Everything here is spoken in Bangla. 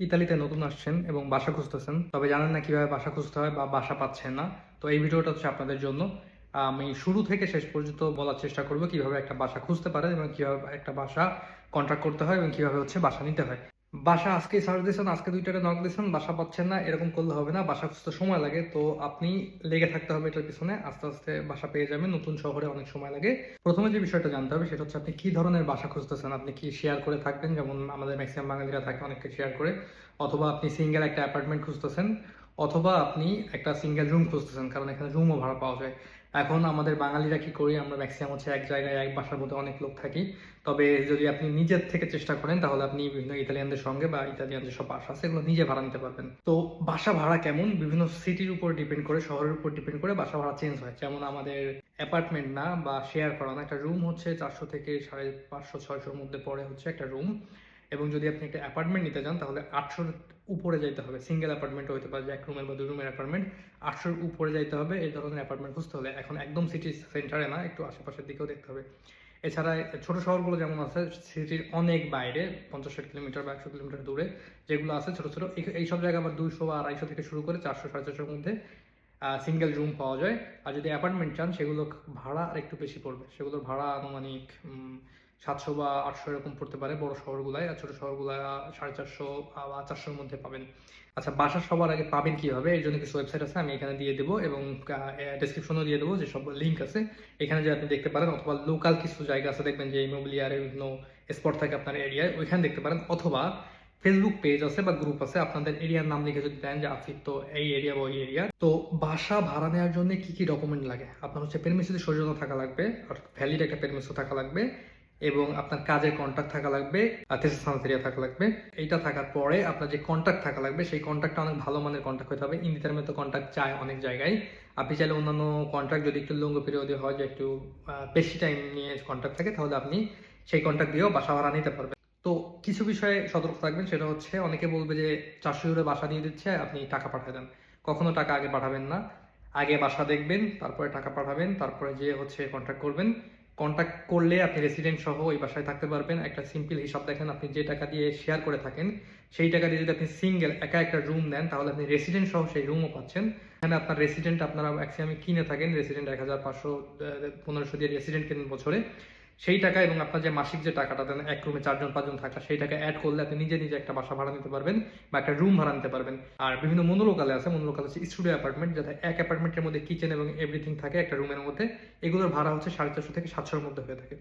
ইতালিতে নতুন আসছেন এবং বাসা খুঁজতেছেন। তবে জানেন না কীভাবে বাসা খুঁজতে হয় বা বাসা পাচ্ছেন না। তো এই ভিডিওটা হচ্ছে আপনাদের জন্য। আমি শুরু থেকে শেষ পর্যন্ত বলার চেষ্টা করব কীভাবে একটা বাসা খুঁজতে পারে এবং কীভাবে একটা বাসা কন্ট্রাক্ট করতে হয় এবং কীভাবে হচ্ছে বাসা নিতে হয়। বাসা আজকে সার্চ দিয়েছেন, আজকে দুইটারে নক দিয়েছেন, বাসা পাচ্ছেন না, এরকম করলে হবে না বাসা খুঁজতে সময় লাগে, তো আপনি লেগে থাকতে হবে এটার পিছনে, আস্তে আস্তে বাসা পেয়ে যাবেন, নতুন শহরে অনেক সময় লাগে। প্রথমে যে বিষয়টা জানতে হবে, সেটা হচ্ছে আপনি কি ধরনের বাসা খুঁজতেছেন? আপনি কি শেয়ার করে থাকবেন? যেমন আমাদের ম্যাক্সিমাম বাঙালিরা থাকে অনেককে শেয়ার করে, অথবা আপনি সিঙ্গেল একটা অ্যাপার্টমেন্ট খুঁজতেছেন, অথবা আপনি একটা সিঙ্গেল রুম খুঁজতেছেন, কারণ এখানে রুমও ভাড়া পাওয়া যায়। এখন আমাদের বাঙালিরা কি করি? আমরা ম্যাক্সিমাম হচ্ছে এক জায়গায়, এক বাসার মধ্যে অনেক লোক থাকি। তবে যদি আপনি নিজের থেকে চেষ্টা করেন, তাহলে আপনি বিভিন্ন ইতালিয়ানদের সঙ্গে বা ইতালিয়ান যেসব বাসা আছে, এগুলো নিজে ভাড়া নিতে পারবেন। তো বাসা ভাড়া কেমন? বিভিন্ন সিটির উপর ডিপেন্ড করে, শহরের উপর ডিপেন্ড করে বাসা ভাড়া চেঞ্জ হয়। যেমন আমাদের অ্যাপার্টমেন্ট না, বা শেয়ার করা না, একটা রুম হচ্ছে চারশো থেকে সাড়ে পাঁচশো, ছয়শোর মধ্যে পড়ে হচ্ছে একটা রুম এবং যদি আপনি একটা অ্যাপার্টমেন্ট নিতে চান, তাহলে আটশোর উপরে যাইতে হবে। সিঙ্গেল অ্যাপার্টমেন্ট হতে পারে এক রুমের বা দু রুমের অ্যাপার্টমেন্ট আটশোর উপরে যাইতে হবে, এই ধরনের অ্যাপার্টমেন্ট খুঁজতে হলে। এখন একদম সিটি সেন্টারে না, একটু আশেপাশের দিকেও দেখতে হবে। এছাড়া ছোট শহরগুলো যেমন আছে সিটির অনেক বাইরে পঞ্চাশ ষাট কিলোমিটার বা একশো কিলোমিটার দূরে যেগুলো আছে ছোট ছোট। এই- এইসব জায়গা আবার দুইশো বা আড়াইশো থেকে শুরু করে চারশো, সাড়ে চারশোর মধ্যে সিঙ্গেল রুম পাওয়া যায়। আর যদি অ্যাপার্টমেন্ট চান, সেগুলো ভাড়া আর একটু বেশি পড়বে। সেগুলোর ভাড়া আনুমানিক সাতশো বা আটশো এরকম পড়তে পারে বড় শহরগুলায়। আর ছোট শহরগুলায় সাড়ে চারশো বা চারশোর মধ্যে পাবেন। আচ্ছা বাসা সবার আগে পাবেন কীভাবে? এর জন্য কিছু ওয়েবসাইট আছে, আমি এখানে দিয়ে দেবো এবং ডেসক্রিপশনও দিয়ে দেবো যে সব লিঙ্ক আছে। এখানে যে আপনি দেখতে পারেন অথবা লোকাল কিছু জায়গা আছে, দেখবেন যে ইমোবিলিয়ারের বিভিন্ন স্পট থাকে আপনার এরিয়ায় ওইখানে দেখতে পারেন। অথবা ফেসবুক পেজ আছে বা গ্রুপ আছে, আপনাদের এরিয়ার নাম লিখে যদি দেন যে আফিক তো এই এরিয়া বা ওই এরিয়া তো বাসা ভাড়া নেওয়ার জন্য কি কি ডকুমেন্ট লাগে? আপনার হচ্ছে পেরমিসিতে সৌজন্য থাকা লাগবে, আর ভ্যালিড একটা পেরমিসও থাকা লাগবে। এবং আপনার কাজের কন্ট্যাক্ট থাকা লাগবে তেসিয়া থাকা লাগবে। এইটা থাকার পরে আপনার যে কন্ট্যাক্ট থাকা লাগবে, সেই কন্ট্যাক্টটা অনেক ভালো মানের কন্ট্যাক্ট হতে হবে। ইন্ডিটার মতো কন্ট্যাক্ট চায় অনেক জায়গায়। আপনি চাইলে অন্যান্য কন্ট্যাক্ট যদি একটু লঙ্গ পিরিয়ডে হয়, যে একটু বেশি টাইম নিয়ে কন্ট্যাক্ট থাকে, তাহলে আপনি সেই কন্ট্যাক্ট দিয়েও বাসা ভাড়া নিতে পারবেন। তো কিছু বিষয়ে সতর্ক থাকবেন, সেটা হচ্ছে অনেকে বলবে যে চারশো ইউরো বাসা দিয়ে দিচ্ছে, আপনি টাকা পাঠিয়ে দেন। কখনো টাকা আগে পাঠাবেন না। আগে বাসা দেখবেন, তারপরে টাকা পাঠাবেন, তারপরে যে হচ্ছে কন্ট্যাক্ট করবেন। কন্ট্যাক্ট করলে আপনি রেসিডেন্ট সহ ওই বাসায় থাকতে পারবেন। একটা সিম্পল হিসাব দেখেন, আপনি যে টাকা দিয়ে শেয়ার করে থাকেন, সেই টাকা দিয়ে যদি আপনি সিঙ্গেল একা একটা রুম নেন, তাহলে আপনি রেসিডেন্ট সহ সেই রুমও পাচ্ছেন। এখানে আপনার রেসিডেন্ট আপনারা ম্যাক্সিমাম কিনে থাকেন রেসিডেন্ট এক হাজার পাঁচশো পনেরোশো দিয়ে রেসিডেন্ট কেনেন বছরে। সেই টাকা এবং আপনার যে মাসিক যে টাকাটা দেন এক রুমে চারজন, পাঁচজন থাকা, সেই টাকা অ্যাড করলে আপনি নিজে নিজে একটা বাসা ভাড়া নিতে পারবেন বা একটা রুম ভাড়া নিতে পারবেন। আর বিভিন্ন মনোলোকালে আছে, মনোলোকাল হচ্ছে স্টুডিও অ্যাপার্টমেন্ট যাতে এক অ্যাপার্টমেন্টের মধ্যে কিচেন এবং এভরিথিং থাকে একটা রুমের মধ্যে। এগুলোর ভাড়া হচ্ছে সাড়ে চারশো থেকে সাতশোর মধ্যে হয়ে থাকে।